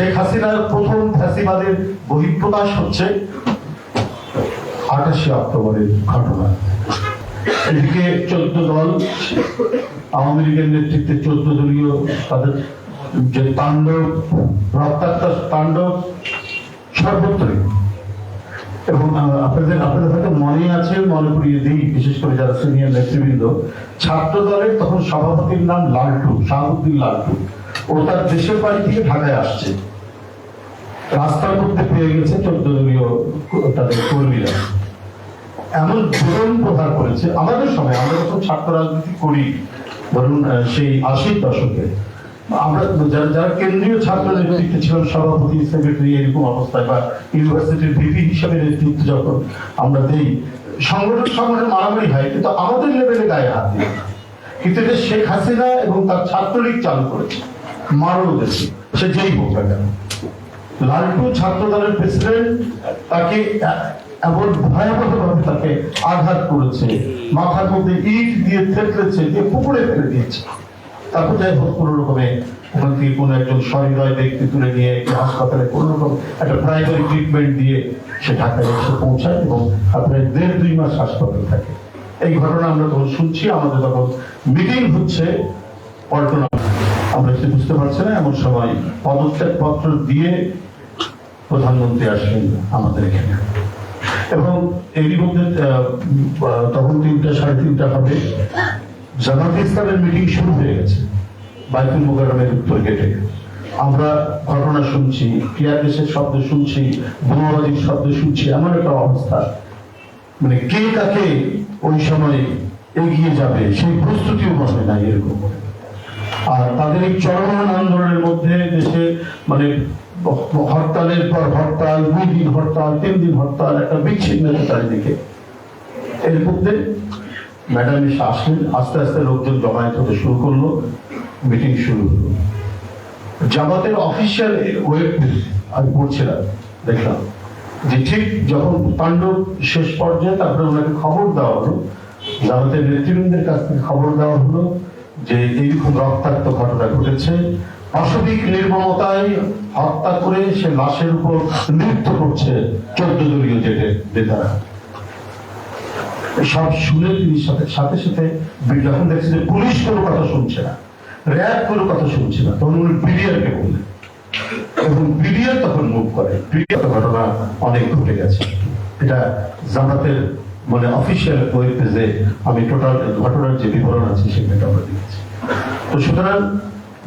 শেখ হাসিনার প্রথম ফ্যাসিবাদের বহিঃপ্রকাশ হচ্ছে আঠাশে অক্টোবরের ঘটনা। এদিকে চোদ্দ দল, আওয়ামী লীগের নেতৃত্বে চোদ্দ দলীয় তাদের যে তাণ্ডব, রক্তাক্ত তাণ্ডব, সর্বত্রই। এবং আপনাদের আপনাদের হয়তো মনে আছে, মনে করিয়ে দিই, বিশেষ করে যারা সিনিয়র নেতৃবৃন্দ, ছাত্র দলের তখন সভাপতির নাম লালটু, শাহাবুদ্দিন লালটু। ও তার দেশের বাড়ি থেকে ঢাকায় আসছে। রাস্তার মধ্যে পেয়ে গেছে চোদ্দ দলীয় তাদের কর্মীরা। এমন ধরন প্রহার করেছে আমাদের সময়। আমরা যখন ছাত্র রাজনীতি করি, ধরুন সেই আশির দশকে, আমরা যারা যারা কেন্দ্রীয় ছাত্র নেতৃত্বে ছিলাম, সভাপতি, সেক্রেটারি, এরকম অবস্থায় বা ইউনিভার্সিটির ভিপি হিসাবে নেতৃত্ব যখন আমরা দেই, সংগঠন সংগঠন মারামারি হয়, কিন্তু আমাদের লেভেলে গায়ে হাত দিয়ে। কিন্তু এটা শেখ হাসিনা এবং তার ছাত্রলীগ চালু করেছে। মারো দেশে। সে যেই হোক না কেন। লালটু ছাত্র দলের প্রেসিডেন্ট তাকে এমন ভয়াবহভাবে তাকে আঘাত করেছে। মাথার মধ্যে ইট দিয়ে থেতলেছে, দিয়ে পুকুরে ফেলে দিয়েছে। তারপর যাই হোক, কোনো রকমে ওখান থেকে কোনো একজন সহৃদয় ব্যক্তি তুলে নিয়ে একটি হাসপাতালে কোনো রকম একটা প্রাইমারি ট্রিটমেন্ট দিয়ে সে ঢাকায় এসে পৌঁছায় এবং আপনার দেড় দুই মাস হাসপাতালে থাকে। এই ঘটনা আমরা তখন শুনছি, আমাদের তখন মিটিং হচ্ছে, পল্টনা আমরা কিছু বুঝতে পারছি না, এমন সময় পদত্যাগ পত্র দিয়ে প্রধানমন্ত্রী আসলেন আমাদের এখানে। এবং এরই মধ্যে তখন তিনটা, সাড়ে তিনটা হবে। জামাত ইসলামের মিটিং শুরু হয়ে গেছে। বাইতুল মোকারমের উত্তর গেটে। আমরা ঘটনা শুনছি টিয়ার গ্যাসের শব্দ শুনছি, বোমাবাজির শব্দ শুনছি, এমন একটা অবস্থা। মানে কে কাকে ওই সময় এগিয়ে যাবে, সেই প্রস্তুতিও মনে নাই এরকম। আর তাদের এই চলমান আন্দোলনের মধ্যে দেশে মানে হরতালের পর হরতাল, দুই দিন হরতাল, তিন দিন হরতাল, একটা বিচ্ছিন্নতা চারিদিকে এর মধ্যে ম্যাডাম এসে আসলেন, আস্তে আস্তে লোকজন জমায়েত হতে শুরু করল, মিটিং শুরু হলো। জামাতের অফিসিয়াল ওয়েব আমি পড়ছিলাম, দেখলাম যে ঠিক যখন তাণ্ডব শেষ পর্যায়ে তারপরে ওনাকে খবর দেওয়া হলো, জামাতের নেতৃবৃন্দের কাছ থেকে খবর দেওয়া হলো যে এইরকম রক্তাক্ত ঘটনা ঘটেছে অসবিক নির্মমতায় হত্যা করে সে লাশের উপর নৃত্য করছে চোদ্দ দলীয় জেটে নেতারা। সব শুনে তিনি সাথে সাথে সাথে যখন দেখছে যে পুলিশ কোনো কথা শুনছে না, র্যাব কোনো কথা শুনছে না, তখন উনি বিডিআরকে বললেন। এবং বিডিআর তখন মুভ করে। বিডিআর ঘটনা অনেক ঘটে গেছে। এটা জামাতের মানে অফিসিয়াল ওয়েব পেজে আমি টোটাল ঘটনার যে বিবরণ আছে সেখানে আমরা দিয়েছি তো সুতরাং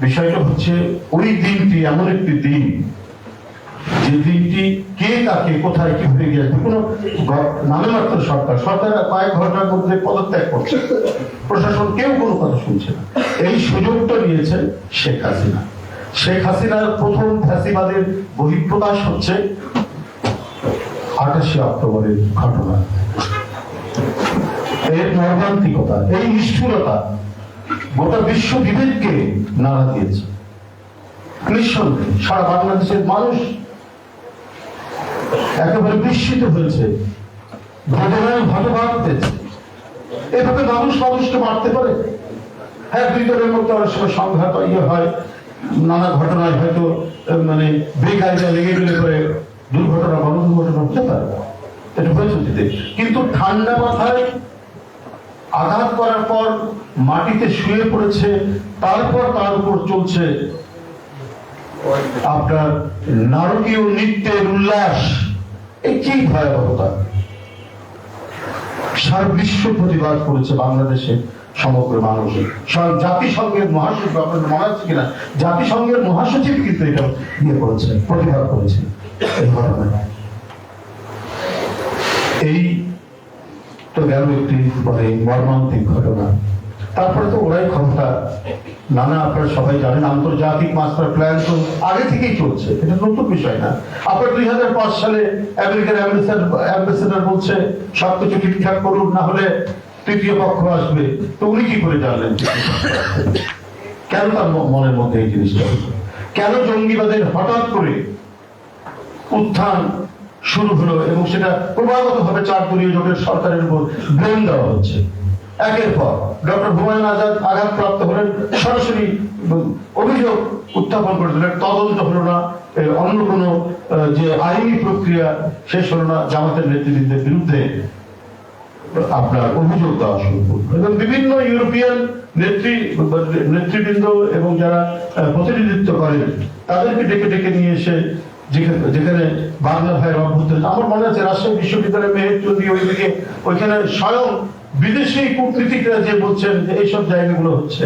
বিষয়টা হচ্ছে, ওই দিনটি এমন একটি দিন, যে দিনটি কে কাকে, কোথায় কি হয়ে গিয়েছে কোনো নামে মাত্র সরকার সরকার কয়েক ঘণ্টার মধ্যে পদত্যাগ করছে। প্রশাসন কেউ কোনো কথা শুনছে না। এই সুযোগটা নিয়েছে শেখ হাসিনা। শেখ হাসিনার প্রথম ফ্যাসিবাদের বহিঃপ্রকাশ হচ্ছে আঠাশে অক্টোবরের ঘটনা। এর মর্মান্তিকতা এই নিষ্ঠুরতা গোটা বিশ্ব বিবেককে নাড়া দিয়েছে। নিঃসন্দেহে সারা বাংলাদেশের মানুষ একেবারে বিস্মিত হয়েছে ঘটনায় হয়েছে এভাবে মানুষ মানুষকে মারতে পারে? হ্যাঁ দুই দলের মধ্যে অনেক সময় সংঘাত ইয়ে হয়, নানা ঘটনায় হয়তো মানে বেকায়দা লেগে গেলে করে দুর্ঘটনা বড় দুর্ঘটনা হতে পারে। এটা হয়েছে কিন্তু ঠান্ডা মাথায় আঘাত করার পর মাটিতে শুয়ে পড়েছে, তারপর তার উপর চলছে আপনার নারকীয় নৃত্যের উল্লাস। এই কি ভয়াবহতা। সারা বিশ্ব প্রতিবাদ করেছে বাংলাদেশে সমগ্র মানুষ সব- জাতিসংঘের মহাসচিব আপনার মনে আছে কিনা? জাতিসংঘের মহাসচিব কিন্তু এটা ইয়ে করেছে, প্রতিবাদ করেছে। এই ঘটনায়। এই তো গেল একটি মানে মর্মান্তিক ঘটনা। তারপরে তো ওরাই ক্ষমতা। নানা আপনারা সবাই জানেন, আন্তর্জাতিক মাস্টার প্ল্যান তো আগে থেকেই চলছে। এটা নতুন বিষয় না। আপনার দুই হাজার পাঁচ সালে আমেরিকার অ্যাম্বাসেডার বলছে, সবকিছু ঠিকঠাক করুন, না হলে তৃতীয় পক্ষ আসবে। তো উনি কি করে জানলেন? কেন তার মনের মধ্যে এই জিনিসটা? কেন জঙ্গিবাদের হঠাৎ করে উত্থান শুরু হলো এবং সেটা ক্রমাগত ভাবে চার দলীয় জোটের সরকারের উপর ব্লেম দেওয়া হচ্ছে। একের পর ডক্টর হুমায়ুন আজাদ আঘাতপ্রাপ্ত হলেন, সরাসরি অভিযোগ উত্থাপন করে দিলেন তদন্ত হলো না অন্য কোনো যে আইনি প্রক্রিয়া শেষ হলো না, জামাতের নেতৃবৃন্দের বিরুদ্ধে আপনার অভিযোগ দেওয়া শুরু করল। এবং বিভিন্ন ইউরোপিয়ান নেত্রী, নেতৃবৃন্দ এবং যারা প্রতিনিধিত্ব করেন, তাদেরকে ডেকে ডেকে নিয়ে এসে যেখানে বাংলা ভাইয়ের অভ্যুত্থান আমার মনে আছে রাজশাহী বিশ্ববিদ্যালয়ের মেহের চৌধুরী ওইদিকে ওইখানে স্বয়ং বিদেশি কূটনীতিকরা যে বলছেন যে এইসব জায়গাগুলো হচ্ছে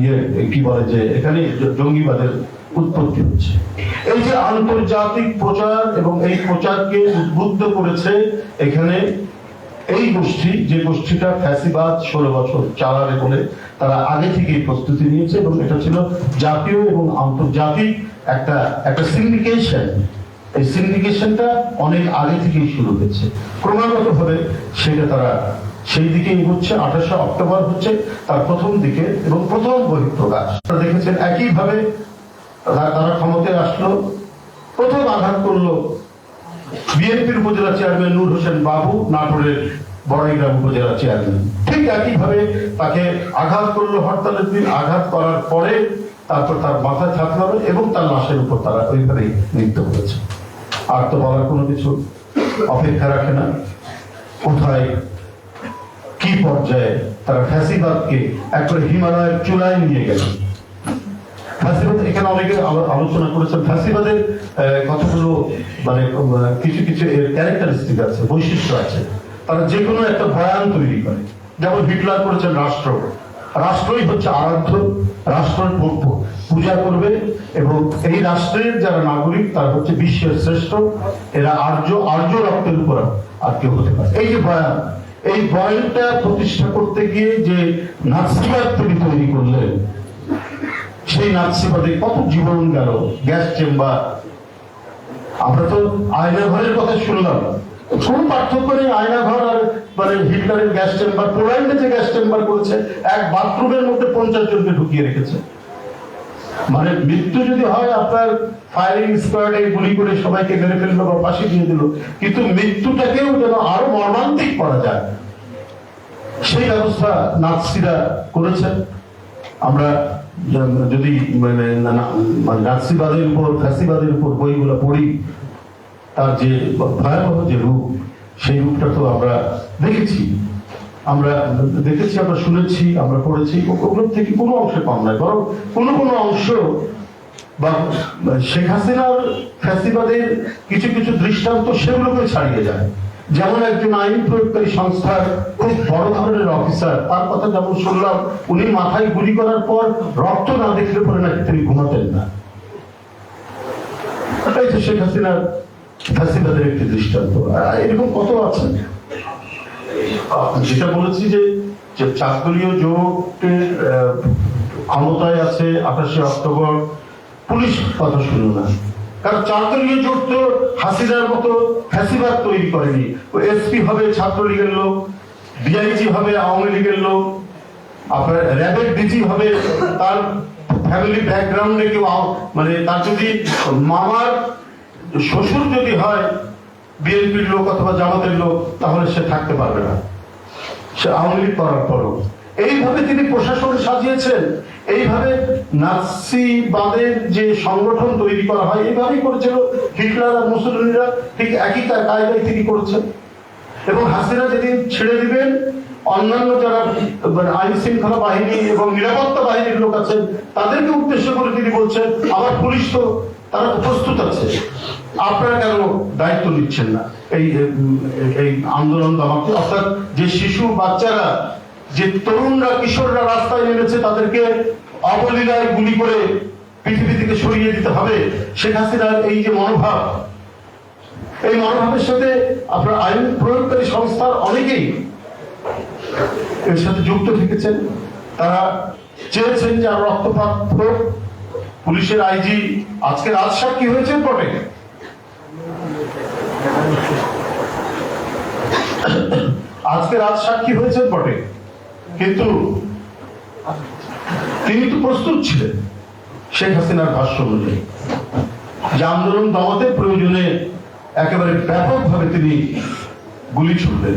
ইয়ে কি বলে যে এখানে জঙ্গিবাদের উৎপত্তি হচ্ছে। এই যে আন্তর্জাতিক প্রচার এবং এই প্রচারকে উদ্বুদ্ধ করেছে এখানে এই গোষ্ঠী, যে গোষ্ঠীটা ফ্যাসিবাদ ষোলো বছর চালাবে বলে তারা আগে থেকেই প্রস্তুতি নিয়েছে এবং এটা ছিল জাতীয় এবং আন্তর্জাতিক একটা একটা সিন্ডিকেশন এই সিন্ডিকেশনটা অনেক আগে থেকেই শুরু হয়েছে। ক্রমাগত ভাবে সেটা তারা সেই দিকে হচ্ছে আঠাশে অক্টোবর হচ্ছে তার প্রথম দিকে এবং প্রথম বহিঃপ্রকাশ। আপনারা দেখেছেন একইভাবে তারা তারা ক্ষমতায় আসলো, প্রথম আঘাত করল বিএনপির উপজেলা চেয়ারম্যান নূর হোসেন বাবু, নাটোরের বড়াইগ্রাম উপজেলা চেয়ারম্যান ঠিক একইভাবে তাকে আঘাত করল হরতালের দিন, আঘাত করার পরে তারপর তার থাকতে হবে এবং তার লাশের উপর তারা ওইভাবেই নৃত্য করেছে আর তো বলার কোনো কিছু অপেক্ষা রাখে না। কোথায়, কি পর্যায়ে তারা ফ্যাসিবাদকে একবারে হিমালয়ের চূড়ায় নিয়ে গেল পূজা করবে এবং এই রাষ্ট্রের যারা নাগরিক, তারা হচ্ছে বিশ্বের শ্রেষ্ঠ। এরা আর্য আর্য রক্তের উপর আর কেউ হতে পারে। এই যে বয়ান এই বয়ানটা প্রতিষ্ঠা করতে গিয়ে যে নাৎসিবাদ তিনি তৈরি করলেন সেই নাৎসিবাদে কত জীবন গেল? Gas chamber. আমরা তো আয়না ঘরের কথা শুনলাম। কোন পার্থক্য নেই আয়না ঘর আর মানে হিটলারের গ্যাস চেম্বার পোল্যান্ডে যে গ্যাস চেম্বার করেছে, এক বাথরুমের মধ্যে পঞ্চাশ জনকে ঢুকিয়ে রেখেছে। মানে মৃত্যু যদি হয়, আপনার ফায়ারিং স্কোয়াডে গুলি করে সবাইকে মেরে ফেলল বা ফাঁসি দিয়ে দিল, কিন্তু মৃত্যুটাকেও যেন আরও মর্মান্তিক করা যায়। সেই ব্যবস্থা নাৎসিরা করেছেন। আমরা যদি মানে না- না- মানে উপর, ফ্যাসিবাদের উপর বইগুলো পড়ি, তার যে ভয়াবহ যে রূপ, সেই রূপটা তো আমরা দেখেছি। আমরা দেখেছি, আমরা শুনেছি, আমরা পড়েছি ওগুলোর থেকে কোনো অংশে কম নয়, বরং কোনো কোনো অংশ বা শেখ হাসিনার ফ্যাসিবাদের কিছু কিছু দৃষ্টান্ত সেগুলোকে ছাড়িয়ে যায়। যেমন একজন আইন প্রয়োগকারী সংস্থার খুব বড় ধরনের অফিসার, তার কথা যেমন শুনলাম, উনি মাথায় গুলি করার পর রক্ত না দেখলে পরে নাকি তিনি ঘুমাতেন না। এই তো শেখ হাসিনার ফ্যাসিবাদের একটি দৃষ্টান্ত। এরকম কত আছে যেটা বলেছি যে যে চাকদলীয় জোটের ক্ষমতায় আছে আঠাশে অক্টোবর। পুলিশ কথা শুনল না। কারণ চাকদলীয় জোট তো হাসিনার মতো ফ্যাসিবাদ তৈরি করেনি। ও এসপি হবে ছাত্রলীগের লোক ডিআইজি হবে আওয়ামী লীগের লোক, আপনার র্যাবের ডিজি হবে, তার ফ্যামিলি ব্যাকগ্রাউন্ডে কেউ মানে তার যদি মামার শ্বশুর যদি হয় বিএনপির লোক অথবা জামাতের লোক, তাহলে সে থাকতে পারবে না। সে আওয়ামী লীগ করার পরও। এইভাবে তিনি প্রশাসন সাজিয়েছেন। এইভাবে নাৎসিবাদের যে সংগঠন তৈরি করা হয়, এইভাবেই করেছিল হিটলার আর মুসলিমরা। ঠিক একই কা- কায়দায় তিনি করেছেন। এবং হাসিনা যেদিন ছেড়ে দিবেন, অন্যান্য যারা মানে আইন শৃঙ্খলা বাহিনী এবং নিরাপত্তা বাহিনীর লোক আছেন, তাদেরকে উদ্দেশ্য করে তিনি বলছেন, আবার পুলিশ তো তারা তো প্রস্তুত আছে। আপনারা কেন দায়িত্ব নিচ্ছেন না? এই এই আন্দোলন দমাতে। অর্থাৎ যে শিশু বাচ্চারা যে তরুণরা, কিশোররা রাস্তায় নেমেছে, তাদেরকে অবলীলায় গুলি করে পৃথিবী থেকে সরিয়ে দিতে হবে। শেখ হাসিনার এই যে মনোভাব, এই মনোভাবের সাথে আপনার আইন প্রয়োগকারী সংস্থার অনেকেই এর সাথে যুক্ত থেকেছেন। তারা চেয়েছেন যে আর রক্তপাত হোক। পুলিশের আইজি আজকে রাজ সাক্ষী হয়েছেন বটে আজকে রাজ সাক্ষী হয়েছেন বটে কিন্তু তিনি তো প্রস্তুত ছিলেন শেখ হাসিনার ভাষ্য অনুযায়ী। যে আন্দোলন দমাতে প্রয়োজনে একেবারে ব্যাপকভাবে তিনি গুলি ছুড়লেন।